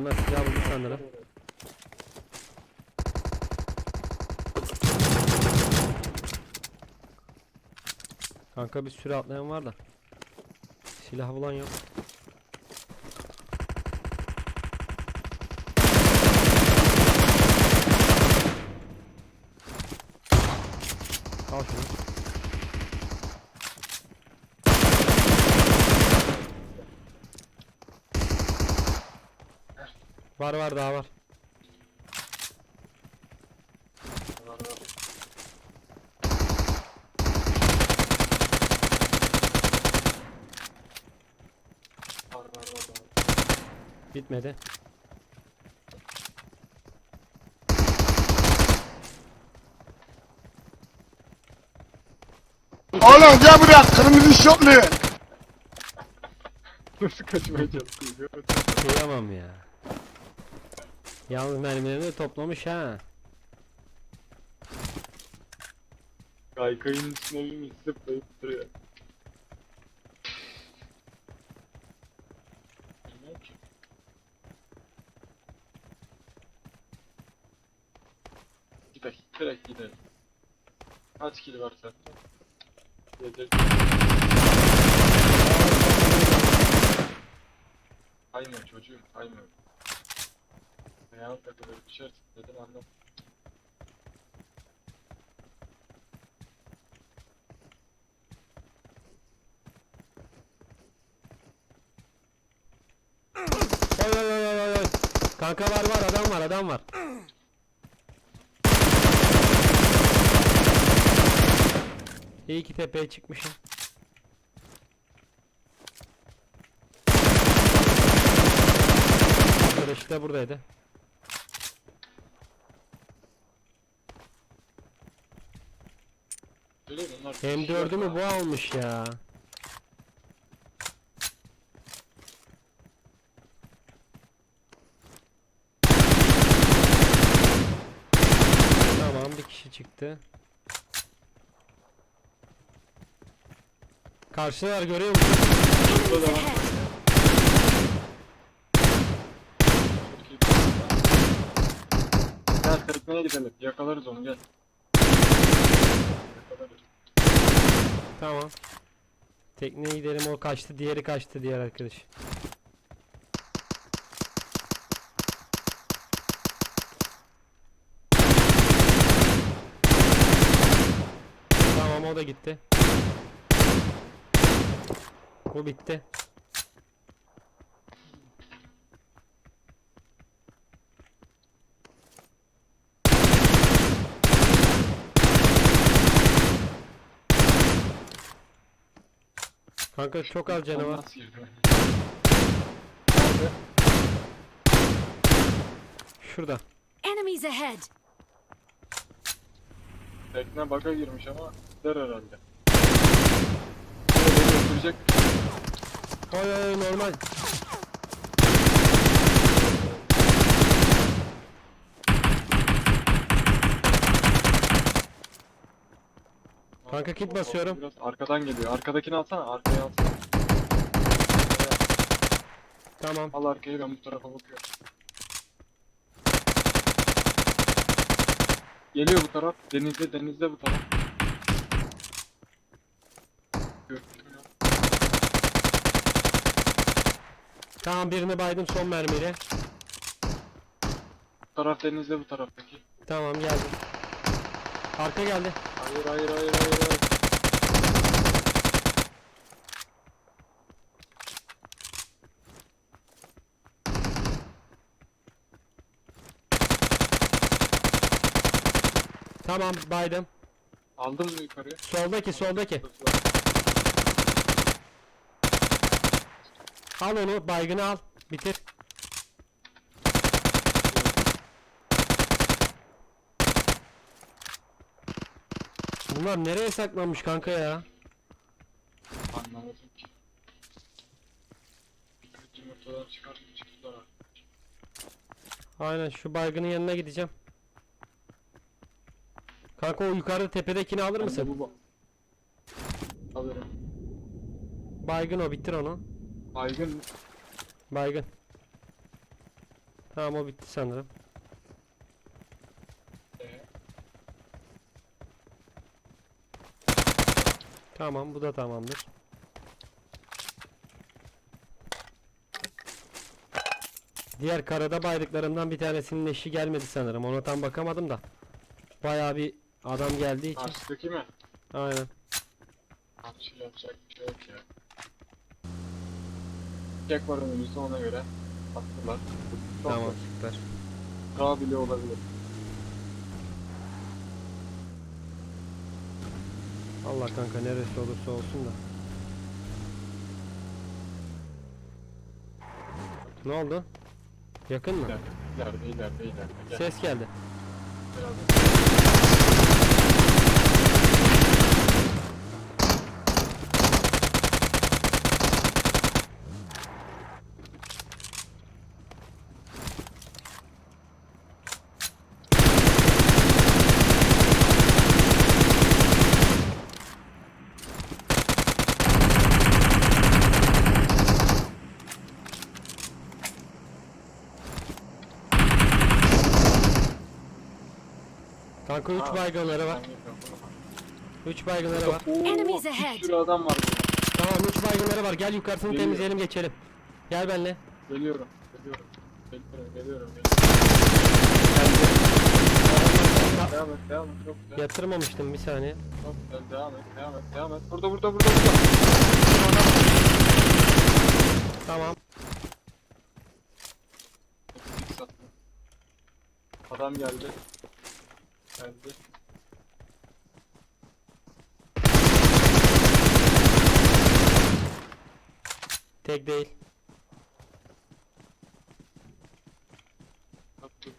atlayanlar silah buldu sanırım. Kanka bir sürü atlayan var da. Silah bulan yok. Al şunu. Var var daha var. Bitmedi. Oğlum gel buraya kırmızı şortlu. Nasıl kaçmaya çalışıyor? Kıyamam ya. Yalnız mermilerini de toplamış ha. Kaykayın üstüne bir zıplayıp duruyor. Direkt gidelim. Kaç kili var sende? Yedi. Kayma çocuğum, kayma. Ayağım takılır, düşersin dedim anlam. Oy oy oy oy oy. Kanka var var adam var adam var. İyi ki tepeye çıkmışım. Arkadaşı da buradaydı. Öyle bunlar M4'ü mü bu almış ya? Tamam bir kişi çıktı. Karşılar görüyor musun? Burada da var. Gel tekneye gidelim. Yakalarız onu gel. Yakalarız. Tamam. Tekneye gidelim o kaçtı diğeri kaçtı diğer arkadaş. Tamam o da gitti. Bu bitti. Kanka çok az canı var. Nasıl girdi? Şurada. Enemies ahead! Tekne baka girmiş ama der herhalde. Beni öldürecek. Oy oy oy, normal. Kanka kit basıyorum. Biraz arkadan geliyor. Arkadakini alsana. Arkaya alsana. Tamam. Al arkayı ben bu tarafa bakıyorum. Geliyor bu taraf. Denizde denizde bu taraf. Tamam birini baydım son mermiyle. Bu taraf denizde bu taraftaki. Tamam geldim. Arka geldi. Hayır hayır hayır hayır hayır. Tamam baydım. Aldın mı yukarıya? Soldaki soldaki. Al onu baygını al. Bitir. Bunlar nereye saklanmış kanka ya? Abi. Aynen şu baygının yanına gideceğim. Kanka o yukarıda tepedekini alır mısın? bu Alırım. Baygın o bitir onu. Baygın Baygın. Tamam o bitti sanırım. Tamam bu da tamamdır. Diğer karada baydıklarımdan bir tanesinin eşi gelmedi sanırım. Ona tam bakamadım da. Bayağı bir adam geldiği için. karşıdaki mi? Aynen. Şey yapacak bir şey yok ya. Tek var önümüzde ona göre. Attılar. Tamam süper. Daha bile olabilir. Allah kanka neresi olursa olsun da. Ne oldu? Yakın mı? İleride, ileride, ileride. Gel, Ses geldi. beraber. Kanka 3 Ha, baygınları var. Ben yapıyorum. 3 baygınları var. Enemies bir ahead. sürü adam var burada. Tamam 3 baygınları var. Gel yukarısını Geliyor. temizleyelim geçelim. Gel benimle. Geliyorum, geliyorum. Geliyorum, geliyorum, geliyorum. Devam et, devam et. Çok güzel. Yatırmamıştım bir saniye. Çok güzel. Devam et, devam et, devam et. Burada, burada, burada, burada. Tamam. Eksik sattım. Adam geldi. Geldi. Tek değil. Attı.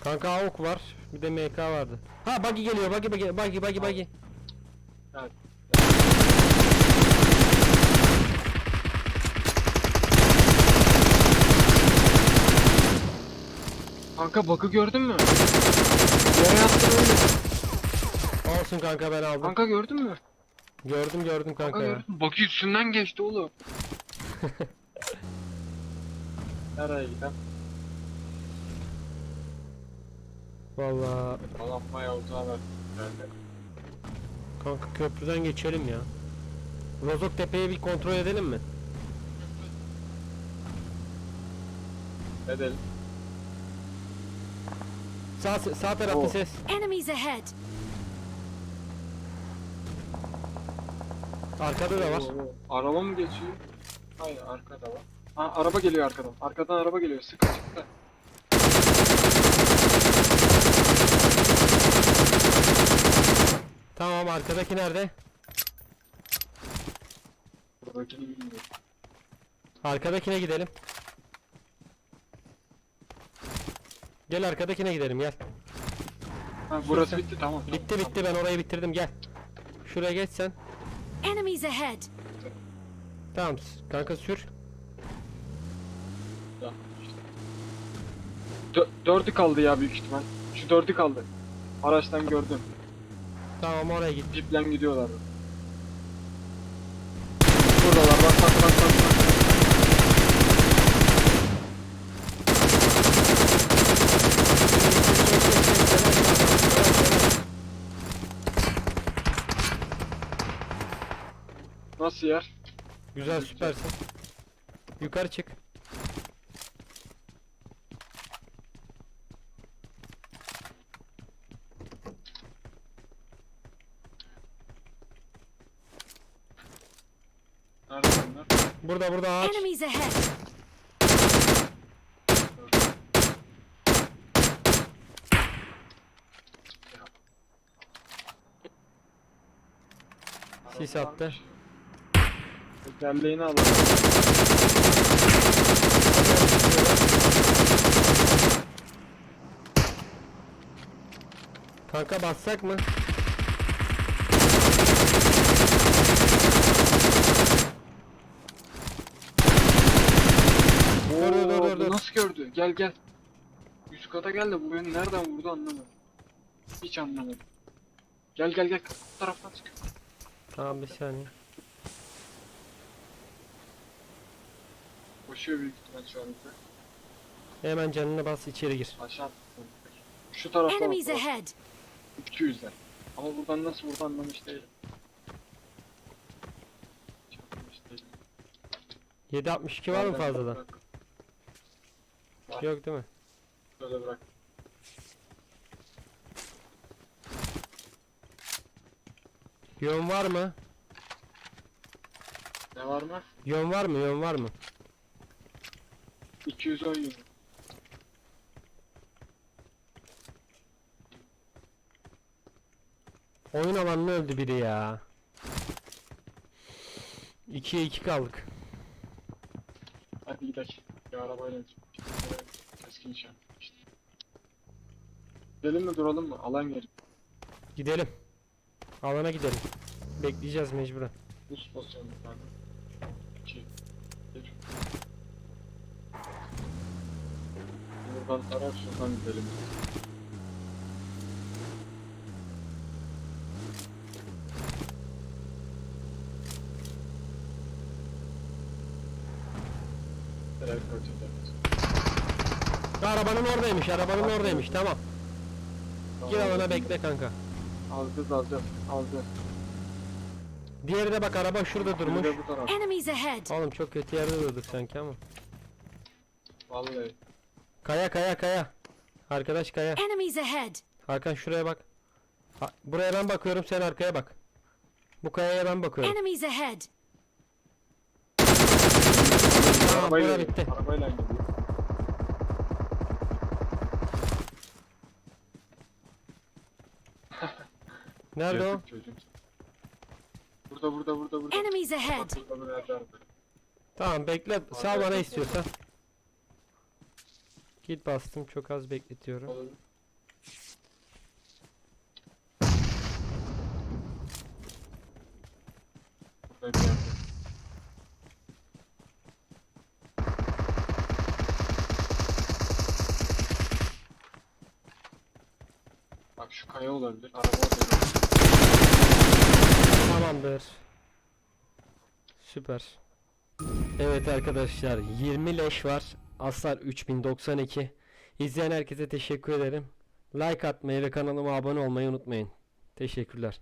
Kanka AUK var. Bir de MK vardı. Ha buggy geliyor. Buggy buggy buggy buggy buggy. Gel. Kanka bakı gördün mü? Yere yattın öyle. Olsun kanka ben aldım. Kanka gördün mü? Gördüm gördüm kanka ya. gördün mü? Üstünden geçti oğlum. Nereye gidelim? Bayağı uzağa verdi. Geldi. kanka köprüden geçelim ya. Rozok Tepe'yi bir kontrol edelim mi? Edelim. Sağ sağ tarafta Oo. ses. Enemies ahead. Arkada da var. Oo, Araba mı geçiyor? Hayır arkada var. Ha araba geliyor arkadan. Arkadan araba geliyor. Sıkı çıktı. Tamam arkadaki nerede? Buradakini bilmiyorum. Arkadakine gidelim. Gel arkadakine gidelim gel. Ha burası bitti tamam. Bitti tamam, bitti ben orayı bitirdim gel. Şuraya geç sen. Enemies ahead. Tamam kanka sür. Tamam, işte. Dö- dördü kaldı ya büyük ihtimal. Şu dördü kaldı. Araçtan gördüm. Tamam oraya git. Jeep'len gidiyorlar. Buradalar bak bak bak Nasıl yer? Güzel süpersin. Yukarı çık. Nerede bunlar? Burada burada ağaç. Enemies ahead. Sis attı. Tekerleğini alalım. Kanka bassak mı? Dur, dur, dur, dur, dur. Nasıl gördü? Gel gel. Üst kata gel de bu beni nereden vurdu anlamadım. Hiç anlamadım. Gel gel gel. Bu taraftan çık. Tamam bir saniye. Koşuyor büyük ihtimal şu an bize. Hemen canına bas içeri gir. Aşağı attı. Şu tarafta Enemies bak, ahead! 200'den. Ama buradan nasıl vurdu anlamış değilim. Hiç anlamış değilim. 762 var mı Nereden fazladan? bırak- Yok değil mi? Böyle bırak. Yön var mı? Ne var mı? Yön var mı? Yön var mı? 210 euro. Oyun alanına öldü biri ya. 2'ye 2 kaldık. Hadi gidelim. Bir arabayla keskin nişan. İşte. Gidelim mi duralım mı? Alan yeri. Gidelim. Alana gidelim. Bekleyeceğiz mecburen. Buz pozisyonu pardon. 2 1 Buradan tarar şuradan gidelim. Arabanın oradaymış. Arabanın oradaymış. Tamam. Gir alana bekle kanka. Alacağız alacağız alacağız. Diğeri de bak araba şurada durmuş. Enemies ahead! Oğlum çok kötü yerde durduk sanki ama. Vallahi. Kaya kaya kaya. Arkadaş kaya. Enemies ahead! Hakan şuraya bak. Ha, buraya ben bakıyorum sen arkaya bak. Bu kayaya ben bakıyorum. Enemies ahead! Tamam bura Arabayla bitti. Arabayla gidiyor. Nerede o? Yazık çocuğum. Burada burada burada burada. Enemies ahead! Burada burada araba. Tamam bekle. Sal bana istiyorsan. Git bastım çok az bekletiyorum. Olur. Bak şu kaya olabilir. Araba orada. Tamamdır. Süper. Evet arkadaşlar 20 leş var. Aslar 3092. İzleyen herkese teşekkür ederim. Like atmayı ve kanalıma abone olmayı unutmayın. Teşekkürler.